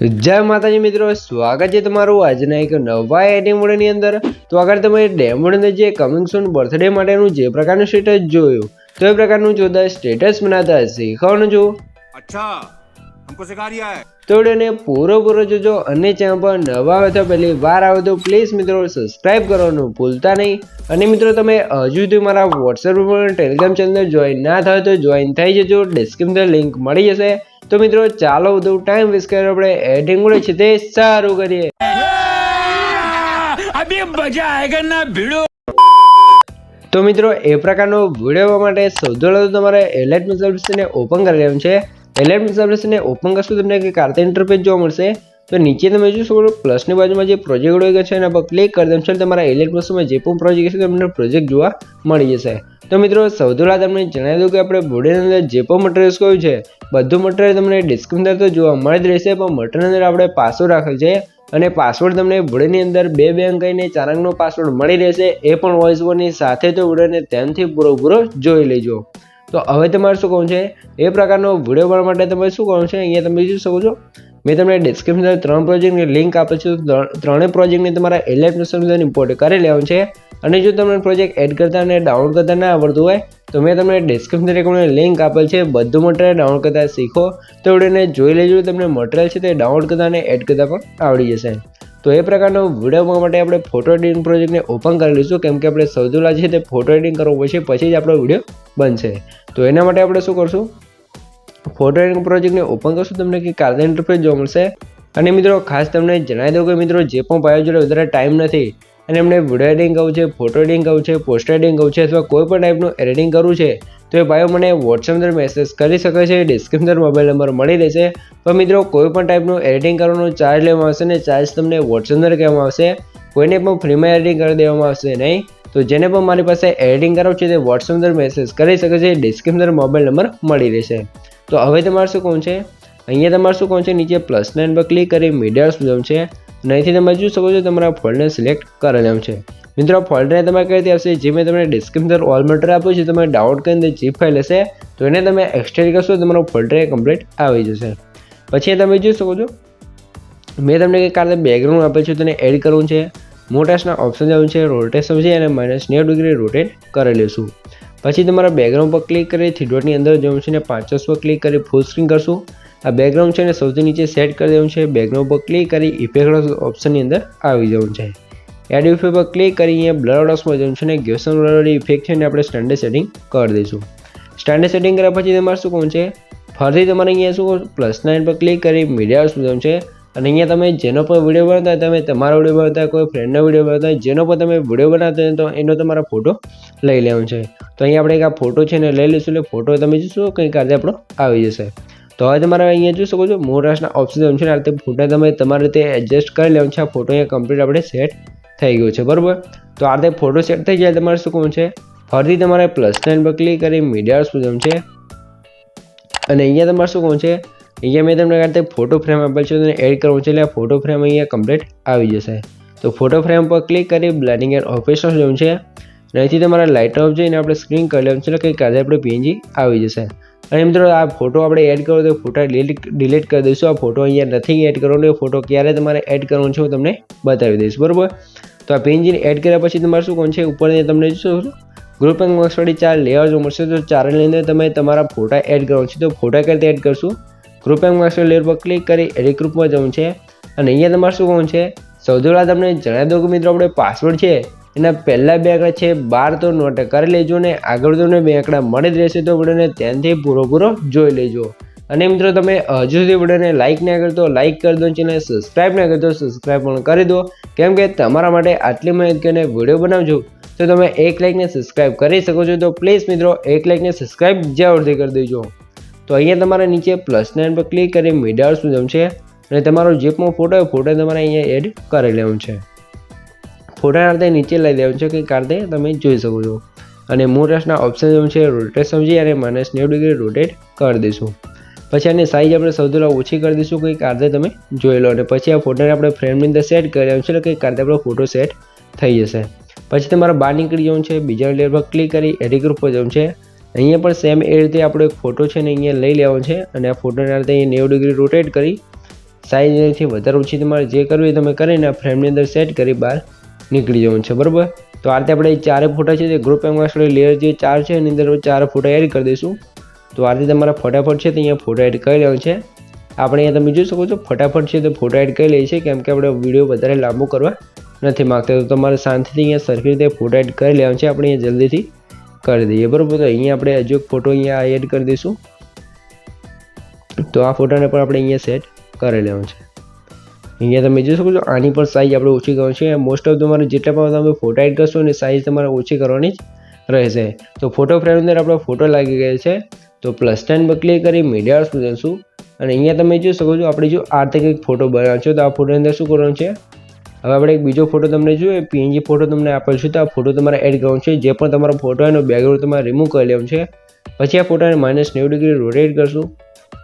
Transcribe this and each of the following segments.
જય માતાજી મિત્રો, સ્વાગત છે તમારું આજના એક નવા એડિમોડની અંદર. તો આગળ તમે ડેમોડને જે કમિંગ સૂન બર્થડે માટેનું જે પ્રકારનું સ્ટેટસ જોયું, તો એ પ્રકારનું જોતા સ્ટેટસ બનાવતા શીખવાનું જો અચ્છા. हमको सिखा रिया है તો વિડીયોને પૂરો પૂરો જોજો અને ચેનલ પર નવા આવે તો પહેલી વાર આવે તો પ્લીઝ મિત્રો સબસ્ક્રાઇબ કરવાનું ભૂલતા નહીં અને મિત્રો તમે હજુ સુધી મારા વોટ્સએપ ઉપર ટેલિગ્રામ ચેનલ જોઈન ના થાય તો જોઈન થઈ જજો ડિસ્ક્રિપ્શન લિંક મળી જશે તો મિત્રો ચાલો બધું ટાઈમ વેસ્ટ કરી આપણે એડિંગ મળે છે તે સારું કરીએ તો મિત્રો એ પ્રકારનો વિડીયો માટે સૌથી પહેલાં તો તમારે એલાઇટ સર્વિસને ઓપન કરી લેવાનું છે એલાઇટ સર્વિસને ઓપન કરશો, તમને એક કાર્તા ઇન્ટરફેસ જોવા મળશે. તો નીચે તમે જોઈ પ્લસની બાજુમાં જે પ્રોજેક્ટ હોય છે, એના પર ક્લિક કરી દેશો તમારા એલાઇટ પ્લસમાં જે પણ પ્રોજેક્ટ છે, તમને પ્રોજેક્ટ જોવા મળી જશે. તો મિત્રો, સૌથી તમને જણાવી દઉં કે આપણે બોડીની અંદર જે પણ મટીરિયલ્સ કહ્યું છે, બધું મટીરિયલ તમને ડિસ્ક્રિપ્શન તો જોવા મળી જ રહેશે, પણ મટીરિયલ અંદર આપણે પાસવર્ડ રાખેલ છે અને પાસવર્ડ તમને બોડીની અંદર બે બે અંક કહીને ચાર અંકનો પાસવર્ડ મળી રહેશે, એ પણ વોઇસ ઓવરની સાથે તો વિડીયોને ધ્યાનથી પૂરો પૂરો જોઈ લેજો. તો હવે તમારે શું કહું છે? એ પ્રકારનો વીડિયો બનાવવા માટે તમારે શું કહું છે? અહીંયા તમે જોઈ શકો છો. મેં તમને ડિસ્ક્રિપ્શન ત્રણ પ્રોજેક્ટની લિંક આપે છે. ત્રણેય પ્રોજેક્ટને તમારા ઇલેક્ટ્રોનિક ઇમ્પોર્ટ કરી લેવાનું છે. અને જો તમને પ્રોજેક્ટ એડ કરતા અને ડાઉનલોડ કરતા ના આવડતું હોય, તો મેં તમને ડિસ્ક્રિપ્શન રેકોર્ડની લિંક આપેલ છે. બધું મટીરિયલ ડાઉનલોડ કરતા શીખો. તો વિડીયોને જોઈ લેજો. તમને મટીરિયલ છે તે ડાઉનલોડ કરતા અને એડ કરતા પણ આવડી જશે. તો એ પ્રકારનો વીડિયો બનાવવા માટે આપણે ફોટો એડિટિંગ પ્રોજેક્ટને ઓપન કરી લઈશું. કેમ કે આપણે સૌથી છે તે ફોટો એડિટિંગ કરવો પડશે, પછી જ આપણો વીડિયો બનશે. તો એના માટે આપણે શું કરશું? ફોટો એડિટિંગ પ્રોજેક્ટને ઓપન કરશું, તમને કે કાર્ય ઇન્ટરફેસ જોવા મળશે. અને મિત્રો, ખાસ તમને જણાવી દઉં કે મિત્રો, જે પણ ભાઈઓ જોડે વધારે ટાઈમ નથી અને એમને વીડિયો એડિટિંગ કરવું છે ફોટો એડિટિંગ કરવું છે પોસ્ટર એડિટિંગ કરવું છે અથવા કોઈ પણ ટાઈપનું એડિટિંગ કરવું છે, તો એ ભાઈઓ મને વોટ્સએપ અંદર મેસેજ કરી શકે છે ડિસ્ક્રિપ્શન મોબાઈલ નંબર મળી રહેશે. તો મિત્રો, કોઈ પણ ટાઈપનું એડિટિંગ કરવાનો ચાર્જ લેવામાં આવશે ને ચાર્જ તમને વોટ્સએપ અંદર કહેવામાં આવશે. કોઈને પણ ફ્રીમાં એડિટિંગ કરી દેવામાં આવશે નહીં. તો જેને પણ મારી પાસે એડિટિંગ કરાવવું છે તે વોટ્સએપ અંદર મેસેજ કરી શકે છે ડિસ્ક્રિપ્શન મોબાઈલ નંબર મળી રહેશે. તો હવે તમારે શું કહું છે? અહીંયા તમારે શું કહું છે? નીચે પ્લસ નાઇન પર ક્લિક કરી મીડિયા સુધમ છે. અને અહીંથી તમે જોઈ શકો છો તમારા ફોલ્ડને સિલેક્ટ કરેલું છે. મિત્રો ફોલ્ડરને તમારે કઈ રીતે આવશે? જે મેં તમને ડિસ્ક્રિપ્શન ઓલ મટીરિયલ આપ્યું છે, તમે ડાઉનલોડ કરીને જીપ ફાઇલ હશે, તો એને તમે એક્સટેન્ડ કરશો તમારો ફોલ્ડર કમ્પ્લીટ આવી જશે. પછી તમે જોઈ શકો છો, મેં તમને કંઈક કારણે બેકગ્રાઉન્ડ આપેલ છે, તેને એડ કરવું છે. મોટાસના ઓપ્શન જવું છે રોટેશન છે અને માઇનસ નેવ ડિગ્રી રોટેટ કરી લેશું. પછી તમારા બેકગ્રાઉન્ડ પર ક્લિક કરી થ્રી ડોટની અંદર જવું છે અને પાંચસ પર ક્લિક કરી ફૂલ સ્ક્રીન કરશું. આ બેકગ્રાઉન્ડ છે ને સૌથી નીચે સેટ કરી દેવું છે. બેકગ્રાઉન્ડ પર ક્લિક કરી ઇફેક્ટ ઓપ્શનની અંદર આવી જવું છે. એડ ઇફેક્ટ પર ક્લિક કરી અહીંયા બ્લર ઓડોસમાં જવું છે ને ગેસન બ્લર ઇફેક્ટ છે ને આપણે સ્ટાન્ડર્ડ સેટિંગ કરી દઈશું. સ્ટાન્ડર્ડ સેટિંગ કર્યા પછી તમારે શું કહું છે? ફરીથી તમારે અહીંયા શું પ્લસ નાઇન પર ક્લિક કરી મીડિયા શું જવું છે. અને અહીંયા તમે જેનો પણ વીડિયો બનાવતા હોય તમે તમારો વીડિયો બનાવતા હોય, કોઈ ફ્રેન્ડનો વીડિયો બનાવતા હોય, જેનો પણ તમે વીડિયો બનાવતા હોય તો એનો તમારો ફોટો લઈ લેવાનો છે. તો અહીંયા આપણે એક આ ફોટો છે ને લઈ લઈશું એટલે ફોટો તમે જોશો કંઈક આજે આપણો આવી જશે. તો હવે તમારે અહીંયા જોઈ શકો છો મોરાસના ઓપ્શન છે આ રીતે ફોટા તમે તમારી રીતે એડજસ્ટ કરી લેવાનું છે. આ ફોટો અહીંયા કમ્પ્લીટ આપણે સેટ થઈ ગયો છે, બરાબર? તો આ રીતે ફોટો સેટ થઈ ગયા, તમારે શું કહું છે? ફરીથી તમારે પ્લસ નાઇન પર ક્લિક કરી મીડિયા શું છે. અને અહીંયા તમારે શું કહું છે? અહીંયા મેં તમને રીતે ફોટો ફ્રેમ આપેલ છે, તેને એડ કરવું છે, એટલે આ ફોટો ફ્રેમ અહીંયા કમ્પ્લીટ આવી જશે. તો ફોટો ફ્રેમ પર ક્લિક કરી બ્લેન્ડિંગ એન્ડ ઓફિસનો જવું છે. અને અહીંથી તમારા લાઇટ ઓફ જઈને આપણે સ્ક્રીન કરી લેવાનું છે. એટલે કંઈક આજે આપણે પીએનજી આવી જશે. અને મિત્રો, આ ફોટો આપણે એડ કરો તો ફોટા ડિલીટ કરી દઈશું. આ ફોટો અહીંયા નથી એડ કરવાનો એ ફોટો ક્યારે તમારે એડ કરવાનો છે, હું તમને બતાવી દઈશ. બરાબર? તો આ પીએનજીને એડ કર્યા પછી તમારે શું કોણ છે? ઉપર તમને શું એન્ડ માર્ક્સવાળી ચાર લેયર જો મળશે, તો ચારની અંદર તમે તમારા ફોટા એડ કરવાનો છે. તો ફોટા કઈ રીતે એડ કરશું? ગ્રુપ એન્ડ માર્ક્સવાળી લેયર પર ક્લિક કરી એડિટ ગ્રુપમાં જવું છે. અને અહીંયા તમારે શું કોણ છે? સૌથી પહેલાં તમને જણાવી દઉં કે મિત્રો, આપણે પાસવર્ડ છે. એના પહેલાં બે આંકડા છે, બાર તો નોટ કરી લેજો ને, આગળ તમને બે આંકડા મળી જ રહેશે તો વિડીયોને ધ્યાનથી પૂરો જોઈ લેજો. અને મિત્રો તમે હજુ સુધી વિડીયોને લાઇક ના કરતો લાઇક કરી દો ચેનલ સબસ્ક્રાઇબ ના કરતો સબસ્ક્રાઇબ પણ કરી દો. કેમ કે તમારા માટે આટલી મહેનત કરીને વીડિયો બનાવજો, તો તમે એક લાઇકને સબસ્ક્રાઇબ કરી શકો છો. તો પ્લીઝ મિત્રો, એક લાઇકને સબસ્ક્રાઇબ જરૂરથી કરી દેજો. તો અહીંયા તમારે નીચે પ્લસ નાઇન પર ક્લિક કરી મીડિયા શું છે. અને તમારો જે પણ ફોટો હોય ફોટો તમારે અહીંયા એડ કરી લેવાનું છે. ફોટાના અર્થે નીચે લઈ દેવું છે કંઈક અર્થે તમે જોઈ શકો છો. અને મૂળ રસના ઓપ્શન છે રોટેટ સમજી અને માઇનસ નેવું ડિગ્રી રોટેટ કરી દઈશું. પછી આની સાઇઝ આપણે સૌથી ઓછી કરી દઈશું, કંઈક અર્થે તમે જોઈ લો. અને પછી આ ફોટોને આપણે ફ્રેમની અંદર સેટ કરી દેવું છે, એટલે કંઈક અર્થે આપણો ફોટો સેટ થઈ જશે. પછી તમારે બહાર નીકળી જવું છે, બીજા લેયર પર ક્લિક કરી એડિટ ગ્રુપ પર જવું છે. અહીંયા પણ સેમ એ રીતે આપણો એક ફોટો છે ને અહીંયા લઈ લેવાનો છે. અને આ ફોટોને આ રીતે અહીંયા નેવું ડિગ્રી રોટેટ કરી સાઇઝ એનાથી વધારે ઓછી તમારે જે કરવી એ તમે કરીને આ ફ્રેમની અંદર સેટ કરી બહાર નીકળી જવાનું છે, બરાબર? તો આ રીતે આપણે ચારે ફોટા છે તે ગ્રુપ એમાં લેયર જે ચાર છે, એની અંદર ચાર ફોટા એડ કરી દઈશું. તો આ રીતે તમારા ફટાફટ છે તો અહીંયા ફોટો એડ કરી લેવાનું છે. આપણે અહીંયા તમે જોઈ શકો છો, ફટાફટ છે તો ફોટો એડ કરી લઈએ છીએ કેમ કે આપણે વીડિયો વધારે લાંબો કરવા નથી માગતા. તો તમારે શાંતિથી અહીંયા સરખી રીતે ફોટો એડ કરી લેવાનું છે, આપણે અહીંયા જલ્દીથી કરી દઈએ, બરાબર? તો અહીંયા આપણે હજુ એક ફોટો અહીંયા એડ કરી દઈશું. તો આ ફોટાને પણ આપણે અહીંયા સેટ કરી લેવાનું છે. અહીંયા તમે જોઈ શકો છો, આની પણ સાઇઝ આપણે ઓછી કરવાની છે. મોસ્ટ ઓફ તમારે જેટલા પણ તમે ફોટા એડ કરશો ને સાઇઝ તમારે ઓછી કરવાની રહેશે. તો ફોટો ફ્રેમ અંદર આપણો ફોટો લાગી ગયો છે. તો પ્લસ ટેન પર ક્લિક કરી મીડિયા શું જશું. અને અહીંયા તમે જોઈ શકો છો, આપણે જો આ રીતે કંઈક ફોટો બનાવ્યો છે, તો આ ફોટોની અંદર શું કરવાનું છે? હવે આપણે એક બીજો ફોટો તમને જોઈએ પીએનજી ફોટો તમને આપેલ છે. તો આ ફોટો તમારે એડ કરવાનો છે. જે પણ તમારો ફોટો એનો બેકગ્રાઉન્ડ તમારે રિમૂવ કરી લેવાનું છે. પછી આ ફોટાને માઇનસ નેવું ડિગ્રી રોટેટ કરશું.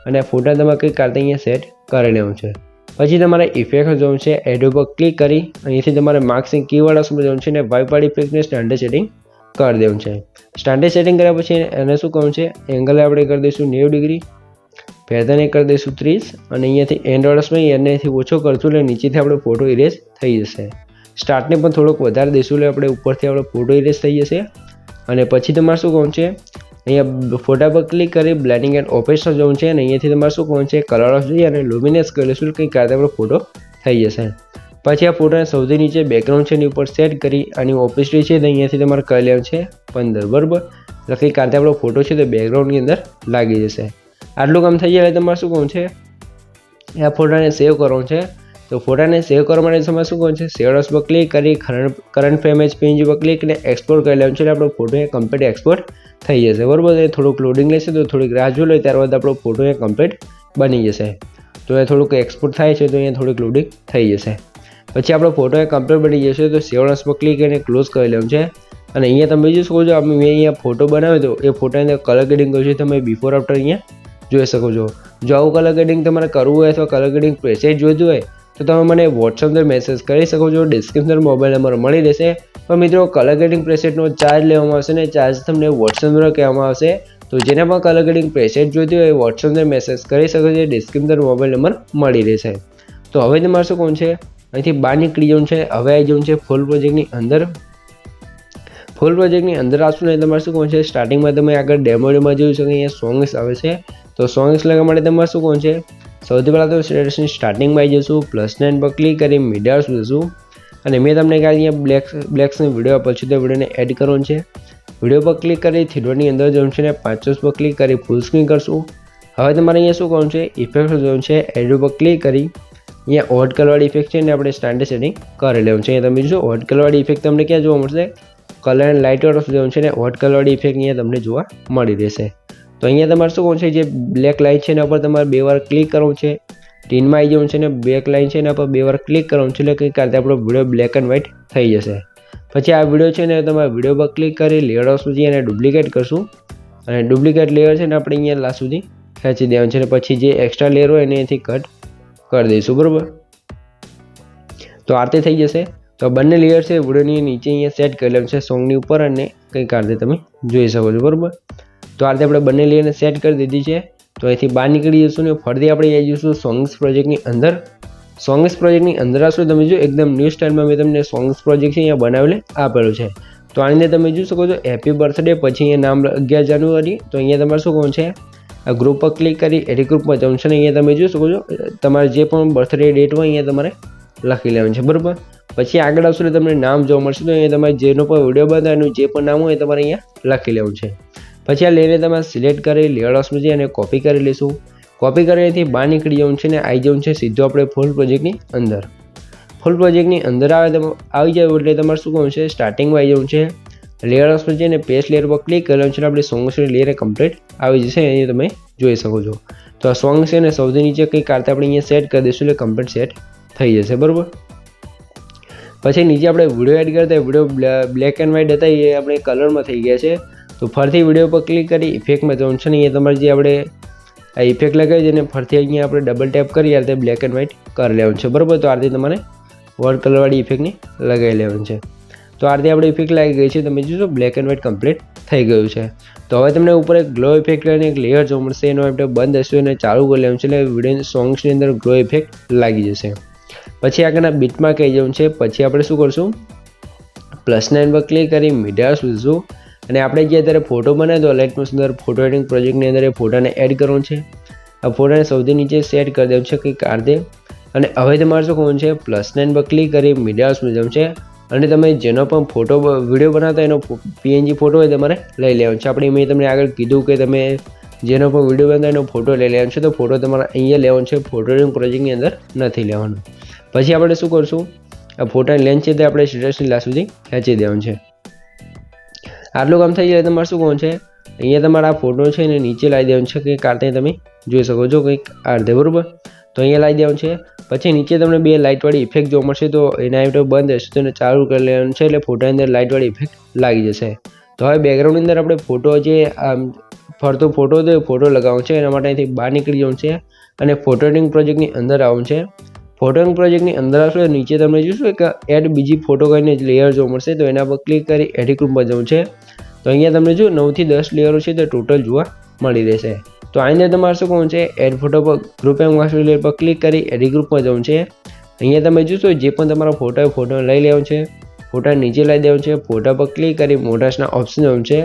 અને આ ફોટા તમારે કંઈક કાઢતા અહીંયા સેટ કરી લેવાનું છે. પછી તમારે ઇફેક્ટ જવાનું છે એડ ઉપર ક્લિક કરી અહીંયાથી તમારે માર્ક્સિંગ કીવર્ડ ઓપ્શન જવું છે અને વાઇપાડ ઇફેક્ટને સ્ટાન્ડર્ડ સેટિંગ કરી દેવું છે. સ્ટાન્ડર્ડ સેટિંગ કર્યા પછી એને શું કહું છે? એંગલ આપણે કરી દઈશું નેવું ડિગ્રી પેટર્ન કરી દઈશું ત્રીસ, અને અહીંયાથી એન્ડ એનાથી ઓછો કરશું એટલે નીચેથી આપણો ફોટો ઇરેઝ થઈ જશે. સ્ટાર્ટને પણ થોડોક વધારે દઈશું એટલે આપણે ઉપરથી આપણો ફોટો ઇરેઝ થઈ જશે. અને પછી તમારે શું કહું છે? અહીંયા ફોટા પર ક્લિક કરી બ્લેન્ડિંગ એન્ડ ઓપરેશન જવું છે અને અહીંયાથી તમારે શું કહું છે? કલર ઓફ જોઈએ અને લુમિનેસ કરી લઈશું કંઈક આ તમારો ફોટો થઈ જશે. પછી આ ફોટોને સૌથી નીચે બેકગ્રાઉન્ડ છે એની ઉપર સેટ કરી આની ઓપેસિટી છે તો અહીંયાથી તમારે કરી લેવાનું છે પંદર, બરાબર? એટલે કંઈક કાતે આપણો ફોટો છે તો બેકગ્રાઉન્ડની અંદર લાગી જશે. આટલું કામ થઈ જાય તમારે શું કહું છે? આ ફોટાને સેવ કરવાનું છે. તો ફોટાને સેવ કરવા માટે તમારે શું કહું છે? સેવડસ પર ક્લિક કરી કરંટ ફ્રેમ એજ પીએનજી પર ક્લિક કરીને એક્સપોર્ટ કરી લેવાનું છે. એટલે આપણો ફોટો એ કમ્પ્લીટ એક્સપોર્ટ થઈ જશે. બરાબર એ થોડુંક લોડિંગ લેશે તો થોડીક રાહ જોઈ લો. ત્યારબાદ આપણો ફોટો એ કમ્પ્લીટ બની જશે. તો એ થોડુંક એક્સપોર્ટ થાય છે તો અહીંયા થોડીક લોડિંગ થઈ જશે. પછી આપણો ફોટો એ કમ્પ્લીટ બની જશે. તો સેવડસ પર ક્લિક કરીને ક્લોઝ કરી લેવાનું છે. અને અહીંયા તમે જોઈ શકો છો? મેં અહીંયા ફોટો બનાવ્યો હતો એ ફોટાની અંદર કલર ગ્રેડિંગ કર્યું છે. તમે બિફોર આફ્ટર અહીંયા જોઈ શકો છો. જો આવું કલર ગ્રેડિંગ તમારે કરવું હોય અથવા કલર ગ્રેડિંગ પ્રેસેજ જોઈતું હોય તો તમે મને વોટ્સઅપ પર મેસેજ કરી શકો છો ડિસ્ક્રિપ્શન મોબાઈલ નંબર મળી રહેશે. પણ મિત્રો કલર ગ્રેડિંગ પ્રેસેટનો ચાર્જ લેવામાં આવશે ને ચાર્જ તમને વોટ્સઅપ પર કહેવામાં આવશે. તો જેને પણ કલર ગ્રેડિંગ પ્રેસેટ જોઈતી હોય વોટ્સઅપ પર મેસેજ કરી શકો છો ડિસ્ક્રિપ્શન મોબાઈલ નંબર મળી રહેશે. તો હવે તમારે શું કોણ છે? અહીંથી બહાર નીકળી જવું છે, હવે આવી જવું છે ફૂલ પ્રોજેક્ટની અંદર. ફૂલ પ્રોજેક્ટની અંદર આવશું ને તમારે શું કહું છે? સ્ટાર્ટિંગમાં તમે આગળ ડેમોડમાં જોયું છે કે અહીંયા સોંગ્સ આવે છે. તો સોંગ્સ લગાવવા માટે તમારે શું કહું છે? સૌથી પહેલાં તો સ્ટેટસની સ્ટાર્ટિંગમાં આવી જશું પ્લસ નાઇન પર ક્લિક કરી મીડિયા જશું. અને મેં તમને કાલે અહીંયા બ્લેક બ્લેક્સનો વીડિયો આપેલ છે, તો વિડીયોને એડ કરવાનો છે. વીડિયો પર ક્લિક કરી થીડોની અંદર જવું છે ને પાંચસ પર ક્લિક કરી ફૂલ સ્ક્રીન કરશું. હવે તમારે અહીંયા શું કરવાનું છે? ઇફેક્ટ જવું છે એડ ઉપર ક્લિક કરી. અહીંયા ઓડ કલરવાળી ઇફેક્ટ છે ને આપણે સ્ટાન્ડર્ડ સેટિંગ કરી લેવું છે. અહીંયા તમે જોશો ઓડ કલરવાળી ઇફેક્ટ તમને ક્યાં જોવા મળશે? કલર એન્ડ લાઇટ ઓફ જવું છે ને હોટ કલરવાળી ઇફેક્ટ અહીંયા તમને જોવા મળી રહેશે. તો અહીંયા તમારે શું કરવું છે, જે બ્લેક લાઇન છે એના પર તમારે બે વાર ક્લિક કરવું છે. ટીનમાં આવી જવું છે ને બ્લેક લાઇન છે એના પર બે વાર ક્લિક કરવાનું છે, એટલે કંઈક કાલે આપણો વીડિયો બ્લેક એન્ડ વ્હાઇટ થઈ જશે. પછી આ વીડિયો છે ને તમારે વીડિયો પર ક્લિક કરી લેયર સુધી એને ડુપ્લિકેટ કરશું. અને ડુપ્લિકેટ લેયર છે ને આપણે અહીંયા લાસ્ટ સુધી ખેંચી દેવાનું છે, અને પછી જે એક્સ્ટ્રા લેયર હોય એને અહીંથી કટ કરી દઈશું, બરાબર? તો આરતી થઈ જશે. તો બંને લેયર છે વિડીયોની નીચે અહીંયા સેટ કરી છે સોંગની ઉપર અને કંઈક આ રીતે તમે જોઈ શકો છો, બરાબર? તો આ રીતે આપણે બંને લેયરને સેટ કરી દીધી છે. તો અહીંથી બહાર નીકળી જઈશું ને ફરીથી આપણે આવી જઈશું સોંગ્સ પ્રોજેક્ટની અંદર. સોંગ્સ પ્રોજેક્ટની અંદર આવશો તમે જો એકદમ ન્યૂ સ્ટાઇલમાં મેં તમને સોંગ્સ પ્રોજેક્ટ છે અહીંયા બનાવેલે આપેલું છે. તો આની અંદર તમે જોઈ શકો છો હેપી બર્થડે પછી અહીંયા નામ અગિયાર જાન્યુઆરી. તો અહીંયા તમારે શું કહું છે? આ ગ્રુપ પર ક્લિક કરી એડી ગ્રુપમાં છે ને અહીંયા તમે જોઈ શકો છો, તમારે જે પણ બર્થડે ડેટ હોય અહીંયા તમારે લખી લેવાનું છે, બરાબર? પછી આગળ આવશો તમને નામ જોવા મળશે. તો અહીંયા તમારે જેનો પણ વીડિયો બનાવે જે પણ નામ હોય તમારે અહીંયા લખી લેવું છે. પછી આ લેયરને તમે સિલેક્ટ કરી, લેયર હાઉસમાં જઈ અને કોપી કરી લઈશું. કોપી કરીથી બહાર નીકળી જવું છે ને આવી જવું છે સીધું આપણે ફૂલ પ્રોજેક્ટની અંદર. ફૂલ પ્રોજેક્ટની અંદર આવે આવી જાય એટલે તમારે શું કરવું છે? સ્ટાર્ટિંગમાં આવી જવું છે. લેયર હાઉસમાં જઈને પેસ્ટ લેયર પર ક્લિક કરવાનું છે આપણે સોંગ છે લેયર કમ્પ્લીટ આવી જશે એ તમે જોઈ શકો છો. તો આ સોંગ છે ને, સૌથી નીચે કંઈક કારતે આપણે અહીંયા સેટ કરી દઈશું એટલે કમ્પ્લીટ સેટ થઈ જશે, બરાબર? પછી નીચે આપણે વીડિયો એડ કરતા વીડિયો બ્લેક એન્ડ વ્હાઇટ હતા, એ આપણે કલરમાં થઈ ગયા છે. તો ફરીથી વીડિયો પર ક્લિક કરી ઇફેક્ટમાં જવાનું છે ને અહીંયા તમારે જે આપણે આ ઇફેક્ટ લગાવી છે ને ફરીથી અહીંયા આપણે ડબલ ટેપ કરી, આ રીતે બ્લેક એન્ડ વ્હાઇટ કરી લેવાનું છે. બરાબર? તો આ રીતે તમારે વર્ડ કલરવાળી ઇફેક્ટની લગાવી લેવાનું છે. તો આ આપણે ઇફેક્ટ લાગી ગઈ છે. તમે જોશો બ્લેક એન્ડ વ્હાઇટ કમ્પ્લીટ થઈ ગયું છે. તો હવે તમને ઉપર એક ગ્લો ઇફેક્ટ અને એક લેયર જોવા મળશે. એનો આપણે બંધ હશે અને ચાલુ કરી લેવાનું છે. એટલે વીડિયો સોંગ્સની અંદર ગ્લો ઇફેક્ટ લાગી જશે. પછી આગળના બીટમાં કહી જવું છે. પછી આપણે શું કરશું? પ્લસ નાઇન પર ક્લિક કરી મીડિયા શોધશું અને આપણે જે અત્યારે ફોટો બનાવ્યો હતો લાઇટમાં અંદર ફોટો એડિંગ પ્રોજેક્ટની અંદર એ ફોટાને એડ કરવાનો છે. આ ફોટાને સૌથી નીચે સેટ કરી દેવું છે કંઈક આ રીતે. અને હવે તમારે શું કરવાનું છે પ્લસ નાઇન પર ક્લિક કરી મીડિયા શોધવું છે. અને તમે જેનો પણ ફોટો વીડિયો બનાવતા એનો પીએનજી ફોટો હોય તમારે લઈ લેવાનો છે. આપણે મેં તમને આગળ કીધું કે તમે જેનો પણ વીડિયો બનાવતા એનો ફોટો લઈ લેવાનો છે. તો ફોટો તમારે અહીંયા લેવાનો છે ફોટો પ્રોજેક્ટની અંદર નથી લેવાનો. પછી આપણે શું કરશું? આ ફોટાની લેન્થ છે તે આપણે સ્ટેટસની લાસ્ટ સુધી ખેંચી દેવાનું છે. આટલું કામ થઈ જાય તમારે શું કોણ છે? અહીંયા તમારા ફોટો છે એને નીચે લાવી દેવાનું છે કે આ તમે જોઈ શકો છો કંઈક રીતે, બરાબર? તો અહીંયા લાવી દેવાનું છે. પછી નીચે તમને બે લાઇટવાળી ઇફેક્ટ જોવા મળશે, તો એના આઈટમ બંધ હશે, તો એને ચાલુ કરી લેવાનું છે એટલે ફોટાની અંદર લાઇટવાળી ઇફેક્ટ લાગી જશે. તો હવે બેકગ્રાઉન્ડની અંદર આપણે ફોટો જે, આમ, ફરતો ફોટો એ ફોટો લગાવવાનો છે, એના માટે અહીંથી બહાર નીકળી જવાનું છે અને ફોટો પ્રોજેક્ટની અંદર આવવાનું છે. ફોટોઈંગ પ્રોજેક્ટની અંદર આવશો નીચે તમને જોશો કે એડ બીજી ફોટો કરીને લેયર જોવા મળશે, તો એના પર ક્લિક કરી એડિટ ગ્રુપમાં જવું છે. તો અહીંયા તમને જો નવથી દસ લેયરો છે, તે ટોટલ જોવા મળી રહેશે. તો આની તમારે શું કહું છે એડ ફોટો પર ગ્રુપ એમ માસ્ટર લેયર પર ક્લિક કરી એડિટ ગ્રુપમાં જવું છે. અહીંયા તમે જોશો, જે પણ તમારો ફોટો ફોટો લઈ લેવાનો છે. ફોટા નીચે લઈ દેવાનું છે ફોટા પર ક્લિક કરી મોટાસના ઓપ્શન જવું છે.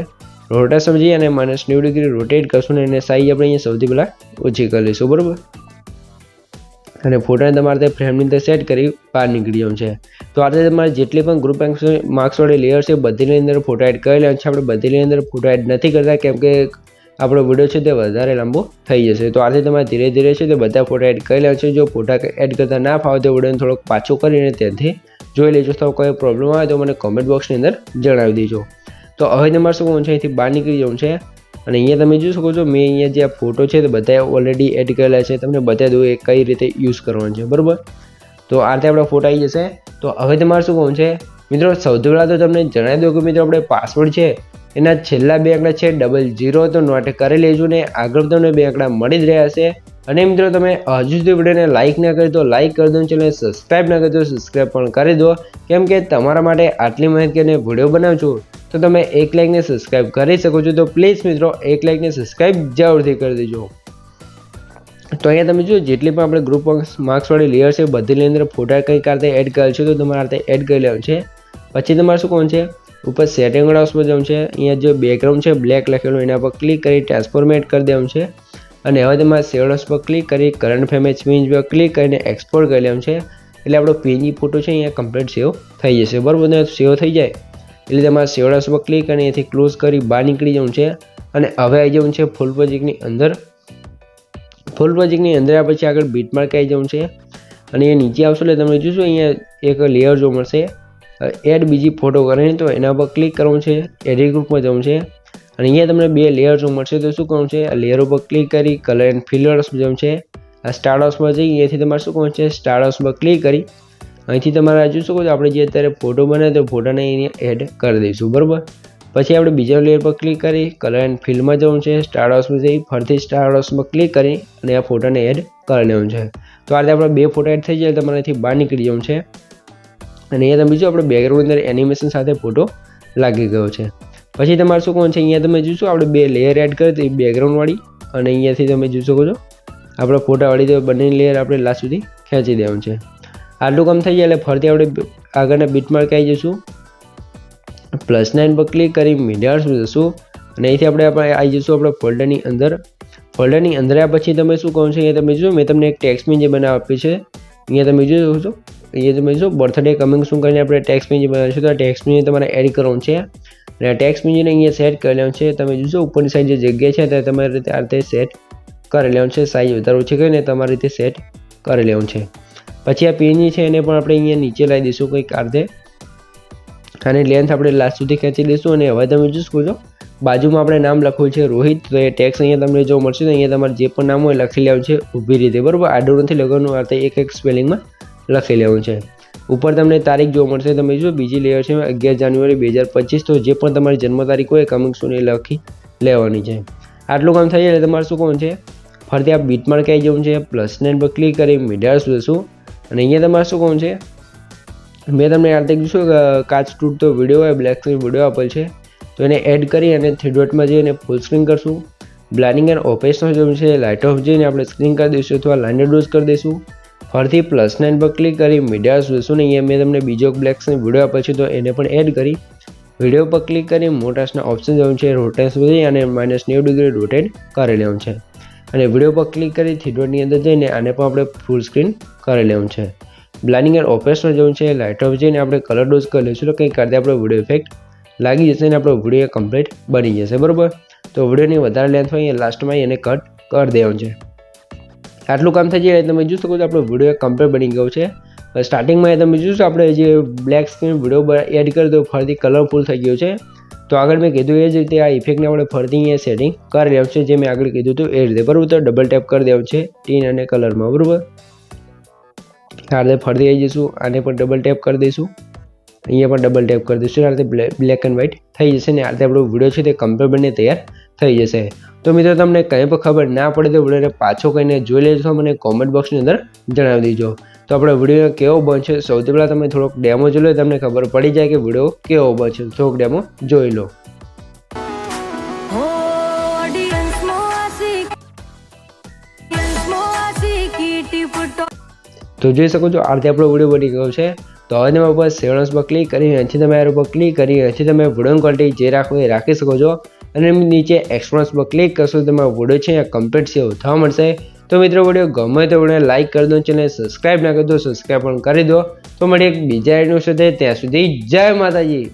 રોટા સમજી અને માઇનસ નેવું ડિગ્રી રોટેટ કરશું ને એને સાઈઝ આપણે અહીંયા સૌથી પહેલાં ઓછી કરી લઈશું, બરાબર? અને ફોટાને તમારે તે ફ્રેમની અંદર સેટ કરી બહાર નીકળી જવાનું છે. તો આ રીતે તમારે જેટલી પણ ગ્રુપ માર્ક્સવાળી લેયર છે, બધીની અંદર ફોટો એડ કરી લેવાનું છે. આપણે બધીની અંદર ફોટો એડ નથી કરતા, કેમ કે આપણો વીડિયો છે તે વધારે લાંબો થઈ જશે. તો આથી તમારે ધીરે ધીરે છે તે બધા ફોટા એડ કરી લેવા છે. જો ફોટા એડ કરતા ના ફાવે તો વિડીયોને થોડોક પાછો કરીને ત્યાંથી જોઈ લેજો. તો કોઈ પ્રોબ્લેમ આવે તો મને કોમેન્ટ બોક્સની અંદર જણાવી દેજો. તો હવે તમારે શું છે? અહીંથી બહાર નીકળી જવું છે. અને અહીંયા તમે જોઈ શકો છો, મેં અહીંયા જે આ ફોટો છે તે બધા ઓલરેડી એડ કરેલા છે. તમને બતાવી દઉં એ કઈ રીતે યુઝ કરવાનો છે, બરાબર? તો આ રીતે આપણા ફોટા આવી જશે. તો હવે તમારે શું કહું છે? મિત્રો, સૌથી પહેલાં તો તમને જણાવી દઉં કે મિત્રો, આપણે પાસવર્ડ છે. એના છેલ્લા બે આંકડા છે ડબલ જીરો તો નોટ કરી લેજો ને. આગળ તમને બે આંકડા મળી જ રહ્યા છે અને મિત્રો તમે હજુ સુધી વિડીયોને લાઇક ના કરી તો લાઇક કરી દો ચેનલ સબસ્ક્રાઇબ ના કરી દો સબસ્ક્રાઇબ પણ કરી દો. કેમ કે તમારા માટે આટલી મહેનત કરીને વીડિયો બનાવું છું તો તમે એક લાઇકને સબસ્ક્રાઇબ કરી શકો છો. તો પ્લીઝ મિત્રો, એક લાઇકને સબસ્ક્રાઇબ જરૂરથી કરી દેજો. તો અહીંયા તમે જો જેટલી પણ આપણે ગ્રુપ માર્ક્સવાળી લેયર છે બધીની અંદર ફોટા કંઈક આ એડ કરેલ છે, તો તમારે આ એડ કરી લેવાનું છે. પછી તમારે શું કોણ છે ઉપર સેટિંગ હાઉસમાં જવું છે. અહીંયા જે બેકગ્રાઉન્ડ છે બ્લેક લખેલું, એના પર ક્લિક કરી ટ્રાન્સફોર્મેટ કરી દેવાનું છે. અને હવે તમારે સેવડસ પર ક્લિક કરી કરંટ ફેમેજ સ્વિંજ પર ક્લિક કરીને એક્સપોર્ટ કરી લેવું છે. એટલે આપણો પીએનજી ફોટો છે, અહીંયા કમ્પ્લીટ સેવ થઈ જશે. બરાબર? સેવ થઈ જાય. એટલે તમારે સેવડસ પર ક્લિક કરીને અહીંયાથી ક્લોઝ કરી બહાર નીકળી જવું છે. અને હવે આવી જવું છે ફૂલ પ્રોજેક્ટની અંદર. ફૂલ પ્રોજેક્ટની અંદર આ પછી આગળ બીટમાર્ક આવી જવું છે. અને એ નીચે આવશો એટલે તમે જોશો, અહીંયા એક લેયર જોવા મળશે. એડ બીજી ફોટો કરીને તો એના પર ક્લિક કરવું છે એડિટ ગ્રુપમાં જવું છે. અને અહીંયા તમને બે લેયર જો મળશે, તો શું કરવું છે? આ લેયર ઉપર ક્લિક કરી કલર એન્ડ ફિલર્સ જવું છે. આ સ્ટાર જઈ, અહીંયાથી તમારે શું કરવું છે? સ્ટાર ક્લિક કરી, અહીંથી તમારે હજુ શું કહો છો? આપણે જે અત્યારે ફોટો બને તો ફોટાને અહીંયા એડ કરી દઈશું, બરાબર? પછી આપણે બીજા લેયર પર ક્લિક કરી કલર એન્ડ ફિલ્ડમાં જવું છે. સ્ટાર જઈ, ફરીથી સ્ટાર ક્લિક કરી અને આ ફોટાને એડ કરી લેવું છે. તો આ રીતે આપણે બે ફોટો એડ થઈ જાય તમારે અહીંથી બહાર નીકળી જવું છે. અને અહીંયા તમે બીજું આપણે બેકગ્રાઉન્ડ અંદર એનિમેશન સાથે ફોટો લાગી ગયો છે. પછી તમારે શું કોણ છે? અહીંયા તમે જોશો, આપણે બે લેયર એડ કરી હતી બેકગ્રાઉન્ડવાળી અને અહીંયાથી તમે જોઈ શકો છો, આપણે ફોટાવાળી તો બંને લેયર આપણે લાસ્ટ સુધી ખેંચી દેવાનું છે. આટલું કામ થઈ જાય એટલે ફરીથી આપણે આગળના બીટમાર્ક આવી જઈશું. પ્લસ નાઇન પર ક્લિક કરી મીડિયાર્સમાં જશું. અને અહીંથી આપણે આપણે આવી જઈશું આપણે ફોલ્ડરની અંદર. ફોલ્ડરની અંદર પછી તમે શું કહો છો? અહીંયા તમે જોશો મેં તમને એક ટેક્સમી જે બનાવ આપી છે. અહીંયા તમે જોઈ શકો છો. અહીંયા તમે જો બર્થડે કમિંગ શું કરીને આપણે ટેક્સ મેન્યુ બનાવીશું તો ટેક્સ મેન્યુ તમારે એડ કરવાનું છે. અને ટેક્સ મેન્યુને અહીંયા સેટ કરી લેવાનું છે. તમે જોશો, ઉપરની સાઈડ જે જગ્યા છે, તે તમારે રીતે આ રીતે સેટ કરી લેવાનું છે. સાઈઝ વધારવું છે કરીને તમારી રીતે સેટ કરી લેવાનું છે. પછી આ પીએનજી છે, એને પણ આપણે અહીંયા નીચે લાવી દઈશું કંઈક આ રીતે. અને લેન્થ આપણે લાસ્ટ સુધી ખેંચી દઈશું. અને હવે તમે જોઈ છો બાજુમાં આપણે નામ લખવું છે રોહિત. તો એ ટેક્સ અહીંયા તમને જો મળશે તો અહીંયા તમારે જે પણ નામ હોય લખી લેવું છે. ઊભી રીતે, બરાબર? આડું નથી લખવાનું આ એક એક સ્પેલિંગમાં લખી લેવું છે. ઉપર તમને તારીખ જોવા મળશે. તમે જો બીજી લેયર છે અગિયાર જાન્યુઆરી બે હજાર પચીસ. તો જે પણ તમારી જન્મ તારીખ હોય કમિંગ શું લખી લેવાની છે. આટલું કામ થઈ જાય એટલે તમારે શું કોણ છે? ફરતી આ બીટમાર્ક આવી જવું છે. પ્લસ નાઇન પર ક્લિક કરી મીડિયા જોઈશું અને અહીંયા તમારે શું કોણ છે? મેં તમને યાદ થઈ શું કાચ તૂટતો વીડિયો હોય બ્લેક સ્ક્રીન વીડિયો આપેલ છે. તો એને એડ કરી અને થ્રી ડોટમાં જઈને ફૂલ સ્ક્રીન કરશું. બ્લાઇન્ડિંગ એન્ડ ઓપરેશનલ જેવું છે. લાઇટ ઓફ જઈને આપણે સ્ક્રીન કરી દઈશું અથવા લાઇન ડોઝ કરી દઈશું. ફરીથી પ્લસ નાઇન પર ક્લિક કરી મીડિયા જોઈશું ને, અહીંયા મેં તમને બીજો બ્લેક સ્ક્રીન વીડિયો આપ્યો છે, તો એને પણ એડ કરી. વીડિયો પર ક્લિક કરી મોટાસના ઓપ્શન જવું છે રોટેન્સ સુધી અને માઇનસ નેવું ડિગ્રી રોટેટ કરી લેવું છે. અને વીડિયો પર ક્લિક કરી થીડોટની અંદર જઈને આને પણ આપણે ફૂલ સ્ક્રીન કરી લેવું છે. બ્લાઇન્ડિંગ એન્ડ ઓપરેશનલ જવું છે લાઇટ ઓફ જઈને આપણે કલર ડોઝ કરી લઈશું, તો કંઈક કરતા આપણો વીડિયો ઇફેક્ટ લાગી જશે અને આપણો વીડિયો કમ્પ્લીટ બની જશે, બરાબર? તો વિડીયોની વધારે લેન્થ હોય એ લાસ્ટમાં એને કટ કરી દેવાનું છે. આટલું કામ થઈ જાય તમે જોઈ શકો છો આપણો વીડિયો કમ્પ્લીટ બની ગયો છે. સ્ટાર્ટિંગમાં તમે જોશો આપણે જે બ્લેક સ્ક્રીન વીડિયો એડ કરી દો ફરીથી કલરફુલ થઈ ગયો છે. તો આગળ મેં કીધું એ જ રીતે આ ઇફેક્ટને આપણે ફરીથી અહીંયા સેટિંગ કરી લેવું છે, જે મેં આગળ કીધું હતું એ રીતે. બરાબર? તો ડબલ ટેપ કરી દેવું છે, ટીન અને કલરમાં બરાબર? આ રીતે ફરીથી આવી જઈશું, આને પણ ડબલ ટેપ કરી દઈશું. અહીંયા પણ ડબલ ટેપ કરી દઈશું. આ રીતે બ્લેક એન્ડ વ્હાઇટ થઈ જશે ને આ રીતે આપણો વીડિયો છે તે કમ્પ્લીટ બનીને તૈયાર થઈ જશે. તો મિત્રો, તમને કંઈ પણ ખબર ના પડે તો વિડીયોને પાછો કહીને જોઈ લેજો મને કોમેન્ટ બોક્સની અંદર જણાવી દેજો. તો આપણો વીડિયો કેવો બનશે? સૌથી પહેલાં તમે થોડોક ડેમો જોઈ લો, તમને ખબર પડી જાય કે વીડિયો કેવો બનશે. થોડોક ડેમો જોઈ લો. તો જોઈ શકો છો આરથી આપણો વીડિયો બની ગયો છે. તો હવે તમે ઉપર સેવન્સ પર ક્લિક કરી, અહીંથી તમે એર ઉપર ક્લિક કરી, અહીંથી તમે વીડિયો ક્વોલિટી જે રાખો એ રાખી શકો છો. અને નીચે એક્સપોન્સ પર ક્લિક કરશો તમારો વીડિયો છે અહીંયા કમ્પ્લીટ સેવ થવા મળશે. તો મિત્રો વીડિયો ગમે તો વીડિયો લાઇક કરી દો ચેનલ સબસ્ક્રાઈબ ના કરી દો સબસ્ક્રાઈબ પણ કરી દો. તો મને એક બીજા આઈડિયો સાથે. ત્યાં સુધી જય માતાજી.